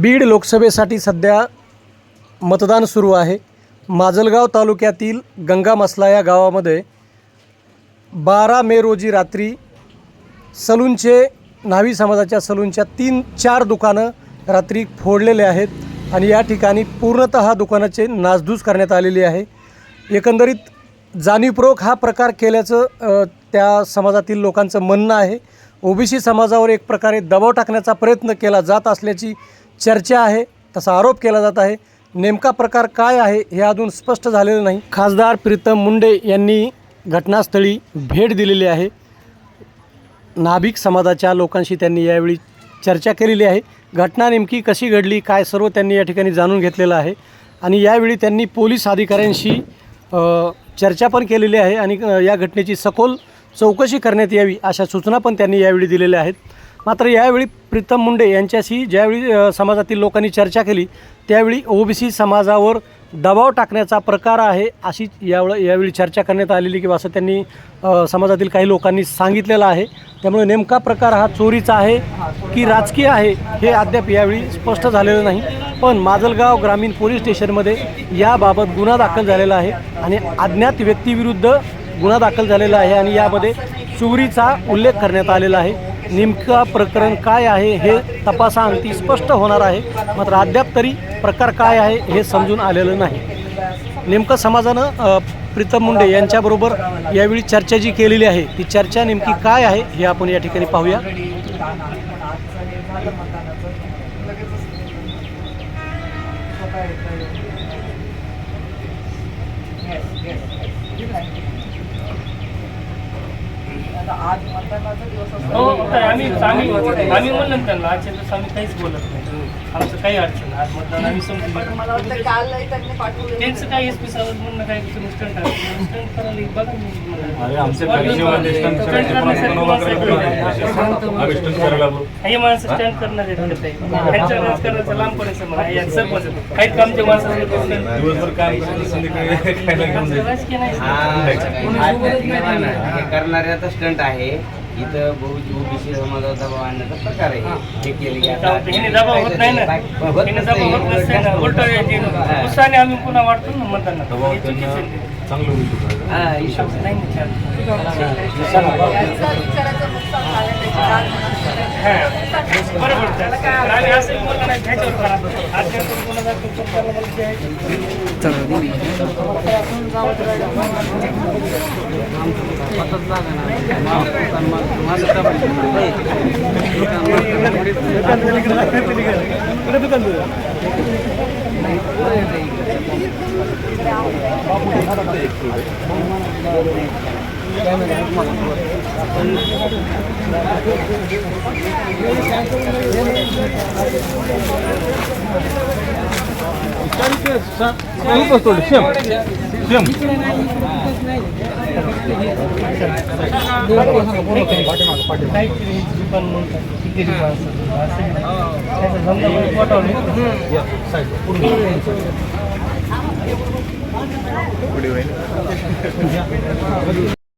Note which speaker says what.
Speaker 1: बीड लोकसभेसाठी सध्या मतदान सुरू आहे. माजलगाव तालुक्यातील गंगा मसला या गावामध्ये बारा मे रोजी रात्री सलूनचे न्हावी समाजाच्या सलूनच्या तीन चार दुकानं रात्री फोडलेले आहेत आणि या ठिकाणी पूर्णतः दुकानाचे नासधूस करण्यात आलेली आहे. एकंदरीत जाणीवपूर्वक हा प्रकार केल्याचं त्या समाजातील लोकांचं म्हणणं आहे. ओबीसी समाजावर एक प्रकारे दबाव टाकण्याचा प्रयत्न केला जात असल्याची चर्चा आहे तसा आरोप केला जात आहे. नेमका प्रकार काय आहे हे अजून स्पष्ट झालेलं नाही. खासदार प्रीतम मुंडे यांनी घटनास्थळी भेट दिलेली आहे. नाभिक समाजाच्या लोकांशी त्यांनी यावेळी चर्चा केलेली आहे. घटना नेमकी कशी घडली काय सर्व त्यांनी या ठिकाणी जाणून घेतलेलं आहे. आणि यावेळी त्यांनी पोलीस अधिकाऱ्यांशी चर्चा पण केलेली आहे आणि या घटनेची सखोल चौकशी करण्यात यावी अशा सूचना पण त्यांनी यावेळी दिलेल्या आहेत. मात्र यावेळी प्रीतम मुंडे यांच्याशी ज्यावेळी समाजातील लोकांनी चर्चा केली त्यावेळी ओबीसी समाजावर दबाव टाकण्याचा प्रकार आहे अशी यावेळ यावेळी चर्चा करण्यात आलेली किंवा असं त्यांनी समाजातील काही लोकांनी सांगितलेलं आहे. त्यामुळे नेमका प्रकार हा चोरीचा आहे की राजकीय आहे हे अद्याप यावेळी स्पष्ट झालेलं नाही. पण माजलगाव ग्रामीण पोलीस स्टेशनमध्ये याबाबत गुन्हा दाखल झालेला आहे आणि अज्ञात व्यक्तीविरुद्ध गुन्हा दाखल झालेला आहे आणि यामध्ये चोरीचा उल्लेख करण्यात आलेला आहे. नेमका प्रकरण काय आहे हे तपासाअंती स्पष्ट होणार आहे. मात्र अद्याप तरी प्रकार काय आहे हे समजून आलेलं नाही. नेमकं समाजानं प्रीतम मुंडे यांच्याबरोबर यावेळी चर्चा जी केलेली आहे ती चर्चा नेमकी काय आहे हे आपण या ठिकाणी पाहूया.
Speaker 2: हो काय आम्ही आम्ही आम्ही म्हणलं त्यांना आजच्या दिवस आम्ही काहीच बोलत नाही. आमचं काही अडचण. आज मतदान आम्ही समजून
Speaker 3: मला
Speaker 2: त्यांचं काय एस पी साहेब म्हणणं काय? तुम्ही स्टंट स्टंट करायला बघा. हे माणसं स्टंट करणार? त्यांच्या राजकारणाचं लांब पडायचं म्हणा. हे सरपंच. काही माणसं
Speaker 4: काम
Speaker 2: आमचं
Speaker 4: जायचं
Speaker 2: राजकीय नाही?
Speaker 5: हा हा हे करणाऱ्याचा स्टंट आहे. इथं बहु ओबीसी समाजाचा दबाव आणण्याचा प्रकार आहे. हे. केले की आता-
Speaker 2: हिने दबाव होत नाही ना. हिने दबाव होत नसते ना. उलट उत्साहाने आम्ही पुन्हा वाटतो ना
Speaker 4: दबाव
Speaker 2: हे
Speaker 4: चांगलं
Speaker 5: हा, हिशोब
Speaker 2: नाही ना छान.
Speaker 3: त्यांचा विचाराचं नुकसान झालं त्याची जाण होणार.
Speaker 2: बरोबर तर. तर आम्ही असं बोललो नाही, ह्याच्यावर करा. आज या करून कोणाला दाखवतो, कोणाला बोलतो ते आहे. काहीतरी दुकान म्हणतात, किती रुपये असतात,